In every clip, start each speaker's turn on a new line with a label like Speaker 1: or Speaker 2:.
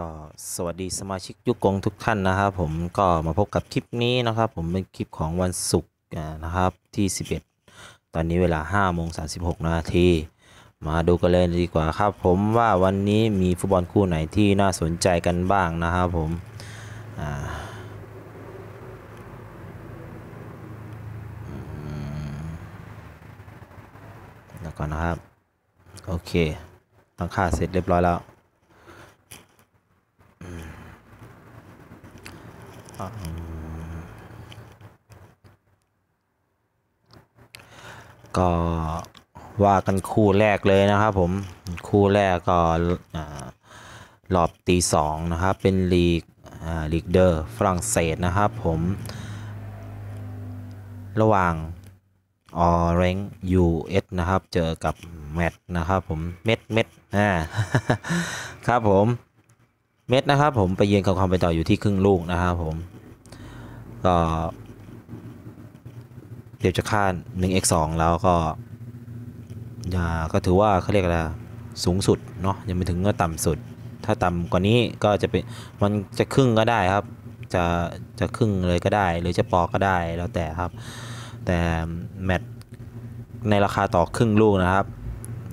Speaker 1: ก็สวัสดีสมาชิกยุคกงทุกท่านนะครับผมก็มาพบกับคลิปนี้นะครับ ผมเป็นคลิปของวันศุกร์นะครับที่ 11 ตอนนี้เวลา5โมง36 นาที มาดูกันเลยดีกว่าครับ ผมว่าวันนี้มีฟุตบอลคู่ไหนที่น่าสนใจกันบ้างนะครับผมอ่าอืมแล้วก่อนนะครับ โอเคตั้งค่าเสร็จเรียบร้อยแล้ว ก็ว่ากันคู่แรกเลยนะครับผม คู่แรกก็อ่ารอบตีสองนะครับ เป็นลีกลีกเดอร์ฝรั่งเศสนะครับผม ระหว่างออเรนยูเอสนะครับ เจอกับแมตนะครับผม เม็ดเม็ดอ่าครับผม เม็ดนะครับผมไปเยือนกับความเป็นต่ออยู่ที่ครึ่งลูกนะครับผมก็เดี๋ยวจะค่า 1x2 แล้วก็อย่าก็ถือว่าเขาเรียกอะไรสูงสุดเนาะยังไม่ถึงก็ต่ำสุด ถ้าต่ำกว่านี้ก็จะเป็นมันจะครึ่งก็ได้ครับ จะจะครึ่งเลยก็ได้ หรือจะปอกก็ได้แล้วแต่ครับ แต่แมตในราคาต่อครึ่งลูกนะครับ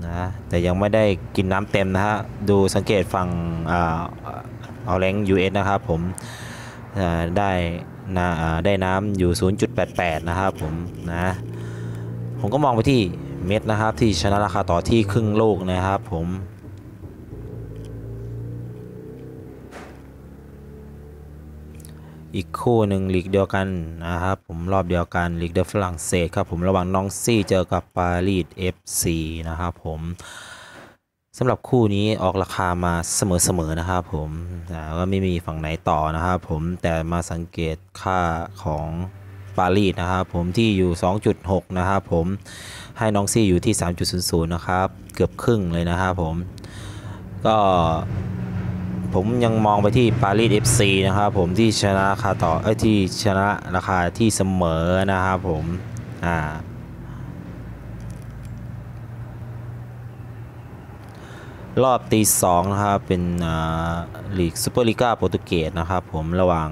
Speaker 1: นะแต่ยังไม่ได้กินน้ำเต็มนะฮะดูสังเกตฝั่งอ่าเอาแรง US นะครับผมได้นะได้น้ำอยู่ 0.88 นะครับผมนะผมก็มองไปที่เม็ดนะครับที่ชนะราคาต่อที่ครึ่งโลกนะครับผม อีกคู่หนึ่งลีกเดียวกันนะครับผมรอบเดียวกันลีกเดอฝรั่งเศสครับผมระหว่างน้องซี่เจอกับปารีส FC นะครับผมสำหรับคู่นี้ออกราคามาเสมอๆนะครับผมก็ไม่มีฝั่งไหนต่อนะครับผมแต่มาสังเกตค่าของปารีสนะครับผมที่อยู่ 2.6 นะครับผมให้น้องซี่อยู่ที่ 3.00 นะครับ เกือบครึ่งเลยนะครับผมก็ ผมยังมองไปที่ปารีส FC นะครับผมที่ชนะราคาต่อเอ้ยที่ชนะราคาที่เสมอนะครับผมอ่ารอบตีสองนะครับ เป็นอ่าลีกซูเปอร์ลีกาโปรตุเกสนะครับผมระหว่าง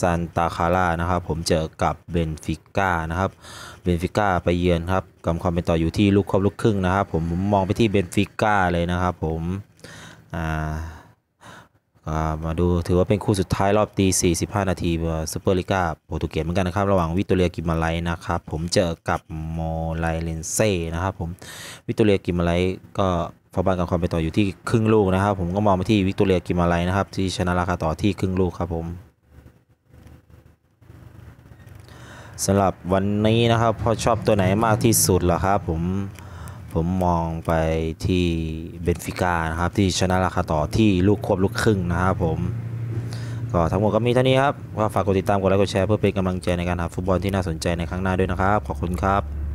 Speaker 1: ซันตาคาร่านะครับผมเจอกับเบนฟิก้านะครับเบนฟิก้าไปเยือนครับกำความเป็นต่ออยู่ที่ลูกครบลูกครึ่งนะครับผมผมมองไปที่เบนฟิก้าเลยนะครับผมอ่า มาดูถือว่าเป็นคู่สุดท้ายรอบตี 45 นาทีซูเปอร์ลิก้าโปรตุเกสเหมือนกันนะครับ ระหว่างวิตโตเรียกิมาไลนะครับ ผมเจอกับโมไลเลนเซ่นะครับผมวิตโตเรียกิมาไลก็ฟอบานกับความไปต่ออยู่ที่ครึ่งลูกนะครับ ผมก็มองไปที่วิกตอเรียกิมาไลนะครับ ที่ชนะราคาต่อที่ครึ่งลูกครับผมสำหรับวันนี้นะครับพอชอบตัวไหนมากที่สุดเหรอครับผม ผมมองไปที่เบนฟิก้านะครับ ที่ชนะราคาต่อที่ลูกควบลูกครึ่งนะครับผม ก็ทั้งหมดก็มีเท่านี้ครับก็ฝากกดติดตามกดไลค์กดแชร์เพื่อเป็นกำลังใจในการหาฟุตบอลที่น่าสนใจในครั้งหน้าด้วยนะครับ ขอบคุณครับ